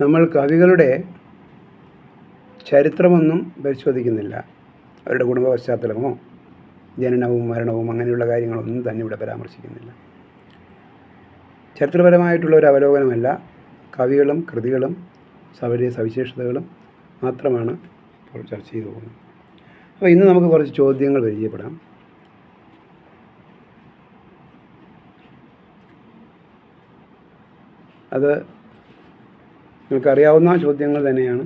നമ്മൾ കവികളുടെ ചരിത്രമൊന്നും പരിശോധിക്കുന്നില്ല. അവരുടെ കുടുംബ പശ്ചാത്തലമോ ജനനവും മരണവും അങ്ങനെയുള്ള കാര്യങ്ങളൊന്നും തന്നെ ഇവിടെ പരാമർശിക്കുന്നില്ല. ചരിത്രപരമായിട്ടുള്ള ഒരു അവലോകനമല്ല. കവികളും കൃതികളും അവരുടെ സവിശേഷതകളും മാത്രമാണ് ഇപ്പോൾ ചർച്ച ചെയ്തു പോകുന്നത്. അപ്പോൾ ഇന്ന് നമുക്ക് കുറച്ച് ചോദ്യങ്ങൾ പരിചയപ്പെടാം. അത് നിങ്ങൾക്കറിയാവുന്ന ചോദ്യങ്ങൾ തന്നെയാണ്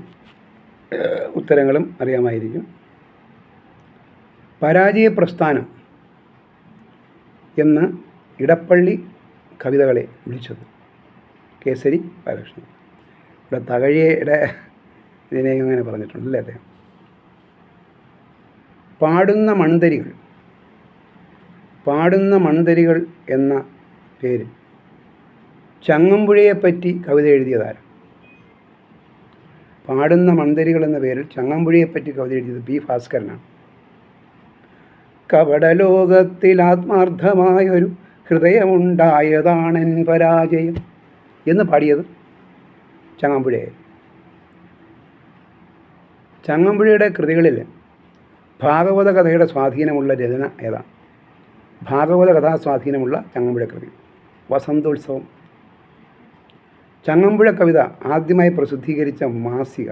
ഉത്തരങ്ങളും അറിയാമായിരിക്കും. പരാജയ പ്രസ്ഥാനം എന്ന് ഇടപ്പള്ളി കവിതകളെ വിളിച്ചത് കേസരി ബാലകൃഷ്ണൻ. ഇവിടെ തകഴിയുടെ ഇതിനെ അങ്ങനെ പറഞ്ഞിട്ടുണ്ടല്ലേ അദ്ദേഹം? പാടുന്ന മൺതരികൾ പാടുന്ന മൺതരികൾ എന്ന പേര് ചങ്ങമ്പുഴയെപ്പറ്റി കവിത എഴുതിയതാരം? പാടുന്ന മൺതരികൾ എന്ന പേരിൽ ചങ്ങമ്പുഴയെപ്പറ്റി കവിത എഴുതിയത് പി ഭാസ്കരനാണ്. കപടലോകത്തിൽ ആത്മാർത്ഥമായൊരു ഹൃദയമുണ്ടായതാണെൻ പരാജയം എന്ന് പാടിയത് ചങ്ങമ്പുഴയായിരുന്നു ചങ്ങമ്പുഴയുടെ കൃതികളിൽ ഭാഗവത കഥയുടെ സ്വാധീനമുള്ള രചന ഏതാണ്? ഭാഗവത കഥാ സ്വാധീനമുള്ള ചങ്ങമ്പുഴ കൃതി. വസന്തോത്സവം ചങ്ങമ്പുഴ കവിത ആദ്യമായി പ്രസിദ്ധീകരിച്ച മാസിക.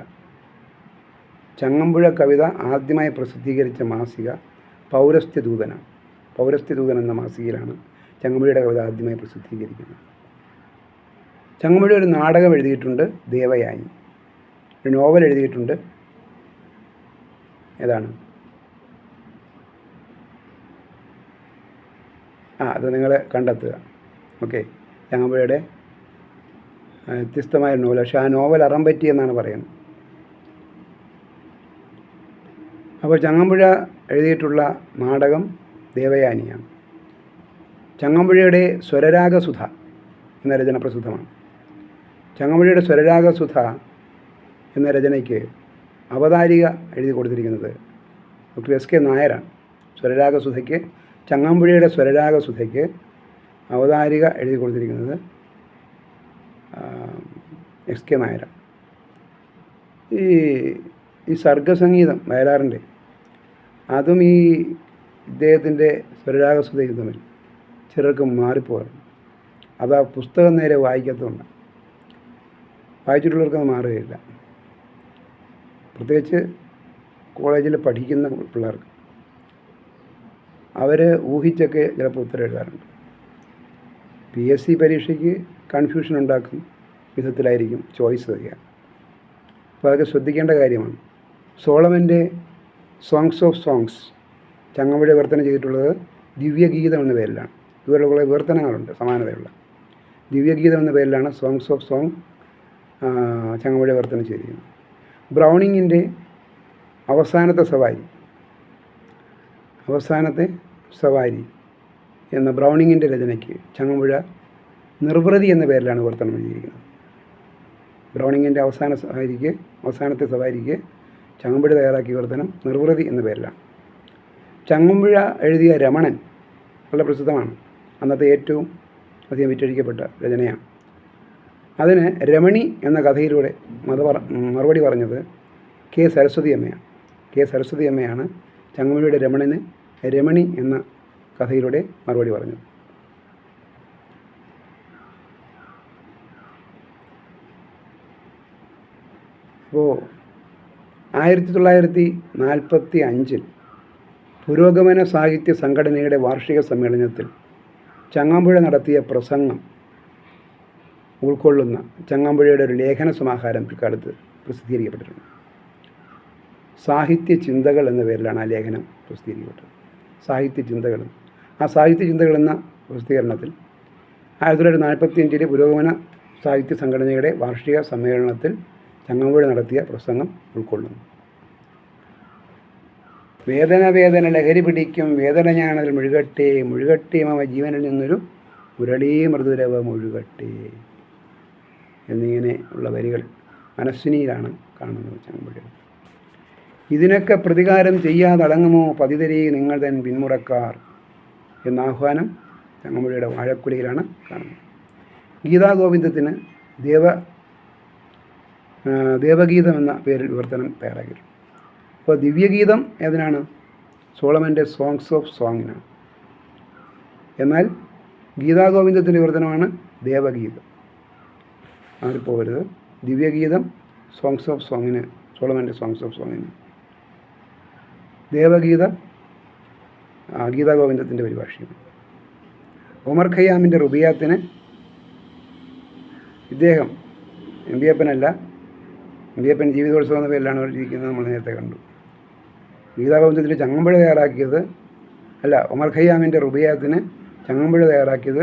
ചങ്ങമ്പുഴ കവിത ആദ്യമായി പ്രസിദ്ധീകരിച്ച മാസിക പൗരസ്ത്യദൂതനാണ് പൗരസ്ത്യദൂതൻ എന്ന മാസികയിലാണ് ചങ്ങമ്പുഴയുടെ കവിത ആദ്യമായി പ്രസിദ്ധീകരിക്കുന്നത്. ചങ്ങമ്പുഴ ഒരു നാടകം എഴുതിയിട്ടുണ്ട് ദേവയാനി. ഒരു നോവൽ എഴുതിയിട്ടുണ്ട് ഏതാണ്? ആ അത് നിങ്ങൾ കണ്ടെത്തുക. ഓക്കെ. ചങ്ങമ്പുഴയുടെ വ്യത്യസ്തമായ നോവൽ. പക്ഷെ ആ നോവൽ അറം എന്നാണ് പറയുന്നത്. അപ്പോൾ ചങ്ങമ്പുഴ എഴുതിയിട്ടുള്ള നാടകം ദേവയാനിയാണ്. ചങ്ങമ്പുഴയുടെ സ്വരരാഗസുധ എന്ന രചന പ്രസിദ്ധമാണ്. ചങ്ങമ്പുഴയുടെ സ്വരരാഗസുധ എന്ന രചനയ്ക്ക് അവതാരിക എഴുതി കൊടുത്തിരിക്കുന്നത് ഡോക്ടർ എസ് കെ നായരാണ്. സ്വരരാഗസുധയ്ക്ക് ചങ്ങമ്പുഴയുടെ സ്വരരാഗസുധയ്ക്ക് അവതാരിക എഴുതി കൊടുത്തിരിക്കുന്നത് എസ് കെ നായര. ഈ ഈ സർഗസംഗീതം വയലാറിന്റെ അതും ഈ ഇദ്ദേഹത്തിന്റെ സ്വരരാഗസ്വതയും തമ്മിൽ ചിലർക്ക് മാറിപ്പോകാറുണ്ട്. അത് ആ പുസ്തകം നേരെ വായിക്കാത്തതുകൊണ്ട് വായിച്ചിട്ടുള്ളവർക്ക് അത് മാറുകയില്ല. പ്രത്യേകിച്ച് കോളേജിൽ പഠിക്കുന്ന പിള്ളേർക്ക്. അവർ ഊഹിച്ചൊക്കെ ചിലപ്പോൾ ഉത്തരം എഴുതാറുണ്ട് പി എസ് സി പരീക്ഷയ്ക്ക് കൺഫ്യൂഷൻ ഉണ്ടാക്കും വിധത്തിലായിരിക്കും ചോയ്സ് വരിക. അപ്പോൾ അതൊക്കെ ശ്രദ്ധിക്കേണ്ട കാര്യമാണ്. സോളമന്റെ സോങ്സ് ഓഫ് സോങ്സ് ചങ്ങമ്പുഴ വിവർത്തനം ചെയ്തിട്ടുള്ളത് ദിവ്യഗീതം എന്ന പേരിലാണ്. ഇതുപോലെ കുറേ വിവർത്തനങ്ങളുണ്ട് സമാനതയുള്ള. ദിവ്യഗീതം എന്ന പേരിലാണ് സോങ്സ് ഓഫ് സോങ് ചങ്ങമ്പുഴ വിവർത്തനം ചെയ്തിരിക്കുന്നത്. ബ്രൗണിങ്ങിന്റെ അവസാനത്തെ സവാരി അവസാനത്തെ സവാരി എന്ന ബ്രൗണിങ്ങിന്റെ രചനയ്ക്ക് ചങ്ങമ്പുഴ നിർവൃതി എന്ന പേരിലാണ് വിവർത്തനം എഴുതിയിരിക്കുന്നത് ബ്രൗണിങ്ങിന്റെ അവസാന സവാരിക്ക് അവസാനത്തെ സവാരിക്ക് ചങ്ങമ്പുഴ തയ്യാറാക്കിയ വിവർത്തനം നിർവൃതി എന്ന പേരിലാണ്. ചങ്ങമ്പുഴ എഴുതിയ രമണൻ വളരെ പ്രസിദ്ധമാണ്. അന്നത്തെ ഏറ്റവും അധികം വിറ്റഴിക്കപ്പെട്ട രചനയാണ്. അതിന് രമണി എന്ന കഥയിലൂടെ മത മറുപടി പറഞ്ഞത് കെ സരസ്വതി അമ്മയാണ്. കെ സരസ്വതി അമ്മയാണ് ചങ്ങമ്പുഴയുടെ രമണന് രമണി എന്ന കഥയിലൂടെ മറുപടി പറഞ്ഞത്. അപ്പോൾ ആയിരത്തി തൊള്ളായിരത്തി നാൽപ്പത്തി അഞ്ചിൽ പുരോഗമന സാഹിത്യ സംഘടനയുടെ വാർഷിക സമ്മേളനത്തിൽ ചങ്ങാമ്പുഴ നടത്തിയ പ്രസംഗം ഉൾക്കൊള്ളുന്ന ചങ്ങാമ്പുഴയുടെ ഒരു ലേഖന സമാഹാരം പിൽക്കാലത്ത് പ്രസിദ്ധീകരിക്കപ്പെട്ടിട്ടുണ്ട് സാഹിത്യ ചിന്തകൾ എന്ന പേരിലാണ് ആ ലേഖനം പ്രസിദ്ധീകരിക്കപ്പെട്ടത്. സാഹിത്യ ചിന്തകൾ ആ സാഹിത്യ ചിന്തകൾ എന്ന പ്രസിദ്ധീകരണത്തിൽ ആയിരത്തി തൊള്ളായിരത്തി നാൽപ്പത്തി അഞ്ചിലെ പുരോഗമന സാഹിത്യ സംഘടനയുടെ വാർഷിക സമ്മേളനത്തിൽ ചങ്ങമ്പുഴ നടത്തിയ പ്രസംഗം ഉൾക്കൊള്ളുന്നു. വേദന വേദന ലഹരി പിടിക്കും വേദന ഞാനതിൽ മുഴുകട്ടെ മുഴുകട്ടെ മമ ജീവനിൽ നിന്നൊരു മുരളീ മൃദുരവ മുഴുകട്ടെ എന്നിങ്ങനെ ഉള്ള വരികൾ മനസ്സിനിയിലാണ് കാണുന്നത് ചങ്ങമ്പുഴ ഇതിനൊക്കെ പ്രതികാരം ചെയ്യാതടങ്ങുമോ പതിതരി നിങ്ങൾ തൻ പിന്മുറക്കാർ എന്ന ആഹ്വാനം ചങ്ങമ്പുഴയുടെ വാഴക്കുലയിലാണ് കാണുന്നത്. ഗീതാഗോവിന്ദത്തിന് ദേവ ദേവഗീതം എന്ന പേരിൽ വിവർത്തനം തയ്യാറാക്കിയിട്ടുണ്ട്. അപ്പോൾ ദിവ്യഗീതം ഏതിനാണ്? സോളമന്റെ സോങ്സ് ഓഫ് സോങ്ങിനാണ് എന്നാൽ ഗീതാഗോവിന്ദത്തിന്റെ വിവർത്തനമാണ് ദേവഗീതം. അതിൽ പോകരുത്? ദിവ്യഗീതം സോങ്സ് ഓഫ് സോങ്ങിന് സോളമന്റെ സോങ്സ് ഓഫ് സോങ്ങിന് ദേവഗീതം ഗീതാഗോവിന്ദത്തിന്റെ പരിഭാഷയാണ്. ഉമർ ഖയ്യാമിന്റെ റുബിയാത്തിന് ഇദ്ദേഹം എം ബി അപ്പനല്ല ബി ജീവിതോത്സവം എന്ന പേരിലാണ് അവർ ജീവിക്കുന്നത് നമ്മൾ നേരത്തെ കണ്ടു. ഗീതാഭവനത്തിൽ ചങ്ങമ്പുഴ തയ്യാറാക്കിയത് അല്ല ഒമർ ഖയ്യാമിന്റെ റുബിയാത്തിന് ചങ്ങമ്പുഴ തയ്യാറാക്കിയത്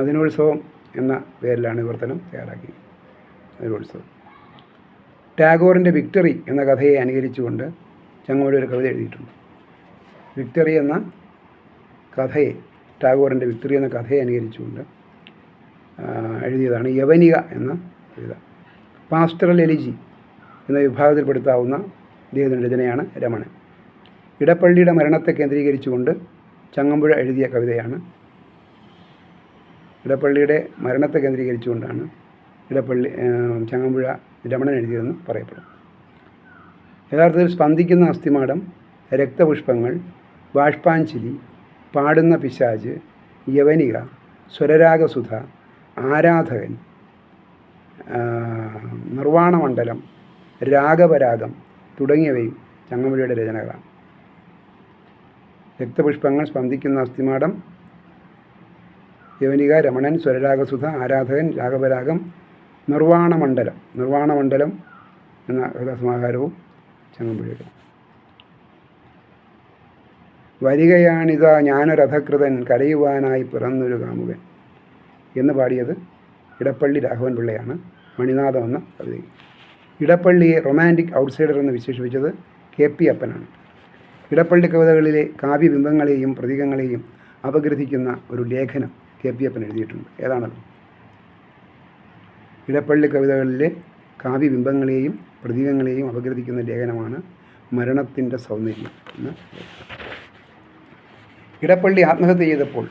മദിനോത്സവം എന്ന പേരിലാണ് വിവർത്തനം തയ്യാറാക്കിയത് മദിനോത്സവം. ടാഗോറിന്റെ വിക്ടറി എന്ന കഥയെ അനുകരിച്ചുകൊണ്ട് ചങ്ങമ്പുഴ ഒരു കവിത എഴുതിയിട്ടുണ്ട്. വിക്ടറി എന്ന കഥയെ ടാഗോറിന്റെ വിക്ടറി എന്ന കഥയെ അനുകരിച്ചുകൊണ്ട് എഴുതിയതാണ് യവനിക എന്ന കവിത. പാസ്റ്ററൽ എലിജി എന്ന വിഭാഗത്തിൽപ്പെടുത്താവുന്ന ഇദ്ദേഹത്തിന്റെ രചനയാണ് രമണൻ. ഇടപ്പള്ളിയുടെ മരണത്തെ കേന്ദ്രീകരിച്ചുകൊണ്ട് ചങ്ങമ്പുഴ എഴുതിയ കവിതയാണ്. ഇടപ്പള്ളിയുടെ മരണത്തെ കേന്ദ്രീകരിച്ചുകൊണ്ടാണ് ഇടപ്പള്ളി ചങ്ങമ്പുഴ രമണൻ എഴുതിയതെന്ന് പറയപ്പെടും യഥാർത്ഥത്തിൽ സ്പന്ദിക്കുന്ന അസ്ഥിമാടം രക്തപുഷ്പങ്ങൾ ബാഷ്പാഞ്ചലി പാടുന്ന പിശാജ് യവനിക സ്വരരാഗസുധ ആരാധകൻ നിർവാണമണ്ഡലം രാഗപരാഗം തുടങ്ങിയവയും ചങ്ങമ്പുഴയുടെ രചനകളാണ്. രക്തപുഷ്പങ്ങൾ സ്പന്ദിക്കുന്ന അസ്ഥിമാടം യവനിക രമണൻ സ്വരരാഗസുധ ആരാധകൻ രാഗപരാഗം നിർവാണമണ്ഡലം നിർവാണമണ്ഡലം എന്ന കഥാസമാഹാരവും ചങ്ങമ്പുഴയുടെ വരികയാണിതാ ജ്ഞാനരഥകൃതൻ കരയുവാനായി പിറന്നൊരു കാമുകൻ എന്ന് പാടിയത് ഇടപ്പള്ളി രാഘവൻ പിള്ളയാണ്. മണിനാഥം എന്ന കവിത ഇടപ്പള്ളിയെ റൊമാന്റിക് ഔട്ട്സൈഡർ എന്ന് വിശേഷിപ്പിച്ചത് കെ പി അപ്പനാണ്. ഇടപ്പള്ളി കവിതകളിലെ കാവ്യബിംബങ്ങളെയും പ്രതീകങ്ങളെയും അപഗ്രഥിക്കുന്ന ഒരു ലേഖനം കെ പി അപ്പൻ എഴുതിയിട്ടുണ്ട്. ഏതാണത്? ഇടപ്പള്ളി കവിതകളിലെ കാവ്യബിംബങ്ങളെയും പ്രതീകങ്ങളെയും അപഗ്രഥിക്കുന്ന ലേഖനമാണ് മരണത്തിന്റെ സൗന്ദര്യം എന്ന് ഇടപ്പള്ളി ആത്മഹത്യ ചെയ്തപ്പോൾ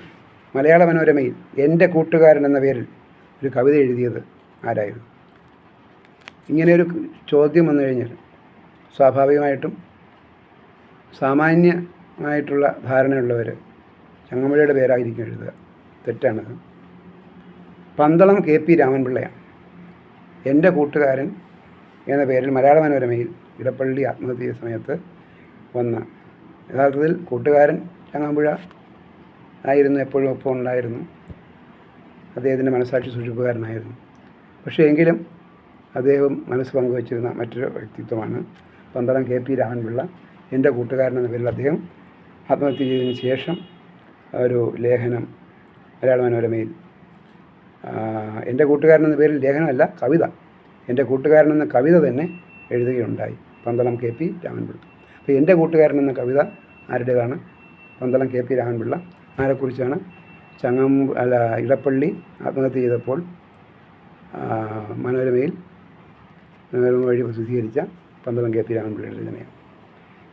മലയാള മനോരമയിൽ എന്റെ കൂട്ടുകാരൻ എന്ന പേരിൽ ഒരു കവിത എഴുതിയത് ആരായിരുന്നു? ഇങ്ങനെയൊരു ചോദ്യം വന്നു കഴിഞ്ഞാൽ സ്വാഭാവികമായിട്ടും സാമാന്യമായിട്ടുള്ള ധാരണയുള്ളവർ ചങ്ങമ്പുഴയുടെ പേരായിരിക്കും എഴുതുക. തെറ്റാണത് പന്തളം കെ പി രാമൻപിള്ളയാണ്. എന്റെ കൂട്ടുകാരൻ എന്ന പേരിൽ മലയാള മനോരമയിൽ ഇടപ്പള്ളി ആത്മഹത്യ സമയത്ത് വന്ന യഥാർത്ഥത്തിൽ കൂട്ടുകാരൻ ചങ്ങമ്പുഴ ആയിരുന്നു എപ്പോഴും ഒപ്പം ഉണ്ടായിരുന്നു. അദ്ദേഹത്തിന്റെ മനസാക്ഷി സൂക്ഷിപ്പുകാരനായിരുന്നു. പക്ഷേ എങ്കിലും അദ്ദേഹം മനസ്സ് പങ്കുവച്ചിരുന്ന മറ്റൊരു വ്യക്തിത്വമാണ്. Pandalam K P Raman Pillai. എന്റെ കൂട്ടുകാരൻ എന്ന പേരിൽ അദ്ദേഹം ആത്മഹത്യ ചെയ്തതിന് ശേഷം ഒരു ലേഖനം മലയാള മനോരമയിൽ. എന്റെ കൂട്ടുകാരൻ എന്ന പേരിൽ ലേഖനമല്ല കവിത. എന്റെ കൂട്ടുകാരൻ എന്ന കവിത തന്നെ എഴുതുകയുണ്ടായി. Pandalam K P Raman Pillai. അപ്പോൾ എന്റെ കൂട്ടുകാരൻ എന്ന കവിത ആരുടേതാണ്? Pandalam K P Raman Pillai. ആരെക്കുറിച്ചാണ്? ചങ്ങം അല്ല ഇടപ്പള്ളി ആത്മഹത്യ ചെയ്തപ്പോൾ മനോരമയിൽ മനോരമ വഴി പ്രസിദ്ധീകരിച്ച പന്തളം കെ പി രാമൻപിള്ളയുടെ രചനയാണ്.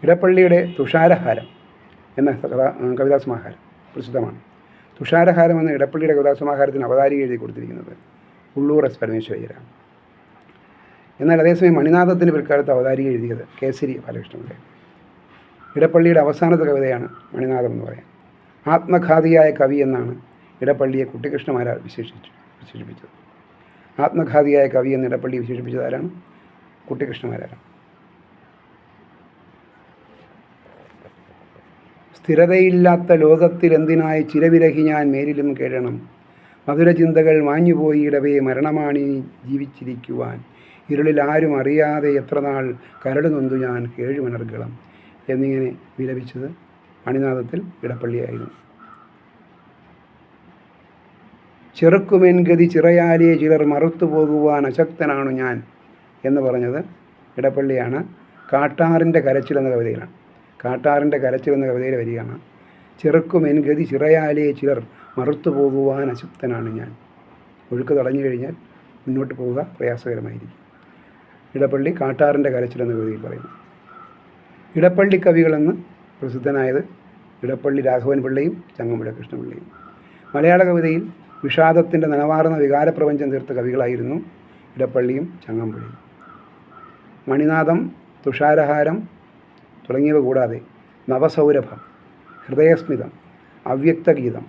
ഇടപ്പള്ളിയുടെ തുഷാരഹാരം എന്ന കവിതാസമാഹാരം പ്രസിദ്ധമാണ്. തുഷാരഹാരം എന്ന ഇടപ്പള്ളിയുടെ കവിതാസമാഹാരത്തിന് അവതാരി എഴുതി കൊടുത്തിരിക്കുന്നത് ഉള്ളൂർ എസ് പരമേശ്വരയ്യരാണ്. എന്നാൽ അതേസമയം മണിനാഥത്തിന്റെ പിൽക്കാലത്ത് അവതാരിക എഴുതിയത് കേസരി ബാലകൃഷ്ണന്റെ ഇടപ്പള്ളിയുടെ അവസാനത്തെ കവിതയാണ് മണിനാഥം എന്ന് പറയാം ആത്മഘാതിയായ കവി എന്നാണ് ഇടപ്പള്ളിയെ കുട്ടിക്കൃഷ്ണമാരാർ വിശേഷിച്ചു വിശേഷിപ്പിച്ചത്. ആത്മഘാതിയായ കവി എന്ന് ഇടപ്പള്ളി വിശേഷിപ്പിച്ചത് ആരാണ്? കുട്ടിക്കൃഷ്ണമാരാരാണ് സ്ഥിരതയില്ലാത്ത ലോകത്തിൽ എന്തിനായി ചിരവിലഹി ഞാൻ മേലിലും കേഴണം? മധുരചിന്തകൾ മാഞ്ഞുപോയി ഇടവേ മരണമാണി ജീവിച്ചിരിക്കുവാൻ. ഇരുളിൽ ആരും അറിയാതെ എത്ര നാൾ കരട് നൊന്തു ഞാൻ കേഴുമണർഗളം. എന്നിങ്ങനെ വിലപിച്ചത് മണിനാഥത്തിൽ ഇടപ്പള്ളിയായിരുന്നു. ചെറുക്കുമെൻ ഗതി ചിറയാലിയെ ചിലർ മറുത്തു പോകുവാൻ അശക്തനാണു ഞാൻ. എന്ന് പറഞ്ഞത് ഇടപ്പള്ളിയാണ്. കാട്ടാറിന്റെ കരച്ചിൽ എന്ന കവിതയിലാണ്. കാട്ടാറിന്റെ കരച്ചിൽ എന്ന കവിതയിൽ വരികയാണ്. ചെറുക്കുമെൻ ഗതി ചിറയാലേ ചിലർ മറുത്തു പോകുവാൻ അശക്തനാണ് ഞാൻ. ഒഴുക്ക് തടഞ്ഞു കഴിഞ്ഞാൽ മുന്നോട്ട് പോവുക പ്രയാസകരമായിരിക്കും. ഇടപ്പള്ളി കാട്ടാറിന്റെ കരച്ചിൽ എന്ന കവിതയിൽ പറയുന്നു. ഇടപ്പള്ളി കവികളെന്ന് പ്രസിദ്ധനായത് ഇടപ്പള്ളി രാഘവൻ പിള്ളയും ചങ്ങമ്പുഴ കൃഷ്ണപിള്ളയും. മലയാള കവിതയിൽ വിഷാദത്തിന്റെ നനവാർന്ന വികാരപ്രപഞ്ചം തീർത്ത കവികളായിരുന്നു ഇടപ്പള്ളിയും ചങ്ങമ്പുഴയും. മണിനാഥം തുഷാരഹാരം തുടങ്ങിയവ കൂടാതെ നവസൗരഭം ഹൃദയസ്മിതം അവ്യക്തഗീതം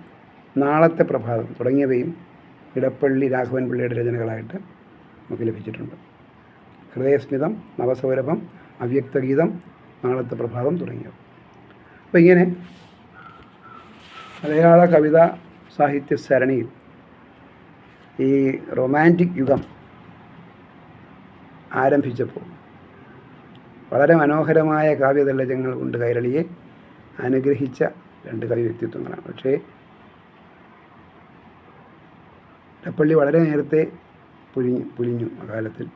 നാളത്തെ പ്രഭാതം തുടങ്ങിയവയും ഇടപ്പള്ളി രാഘവൻ പിള്ളയുടെ രചനകളായിട്ട് നമുക്ക് ലഭിച്ചിട്ടുണ്ട്. ഹൃദയസ്മിതം നവസൗരഭം അവ്യക്തഗീതം നാളത്തെ പ്രഭാതം തുടങ്ങിയവ. അപ്പോൾ ഇങ്ങനെ മലയാള കവിത സാഹിത്യ സരണിയിൽ ഈ റൊമാന്റിക് യുഗം ആരംഭിച്ചപ്പോൾ വളരെ മനോഹരമായ കാവ്യതലജങ്ങൾ കൊണ്ട് കൈരളിയെ അനുഗ്രഹിച്ച രണ്ട് കവി വ്യക്തിത്വങ്ങളാണ്. പക്ഷേ ഇടപ്പള്ളി വളരെ നേരത്തെ പുലിഞ്ഞു പുലിഞ്ഞു അകാലത്തിൽ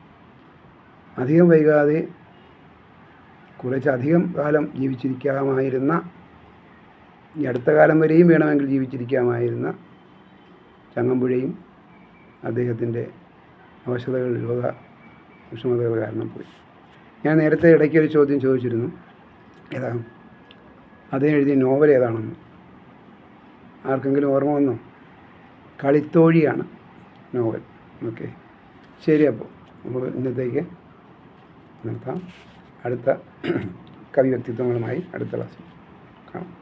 അധികം വൈകാതെ കുറച്ചധികം കാലം ജീവിച്ചിരിക്കാമായിരുന്ന ഈ അടുത്ത കാലം വരെയും വേണമെങ്കിൽ ജീവിച്ചിരിക്കാമായിരുന്ന ചങ്ങമ്പുഴയും അദ്ദേഹത്തിന്റെ അവശതകൾ രോഗ വിഷമതകൾ കാരണം പോയി. ഞാൻ നേരത്തെ ഇടയ്ക്ക് ഒരു ചോദ്യം ചോദിച്ചിരുന്നു. ഏതാ? അദ്ദേഹം എഴുതിയ നോവൽ ഏതാണെന്ന്. ആർക്കെങ്കിലും ഓർമ്മ വന്നോ? കളിത്തോഴിയാണ് നോവൽ. ഓക്കെ. ശരി അപ്പോൾ അപ്പോൾ ഇന്നത്തേക്ക് നിർത്താം. അടുത്ത കവി വ്യക്തിത്വങ്ങളുമായി അടുത്ത ക്ലാസ്സിൽ കാണാം.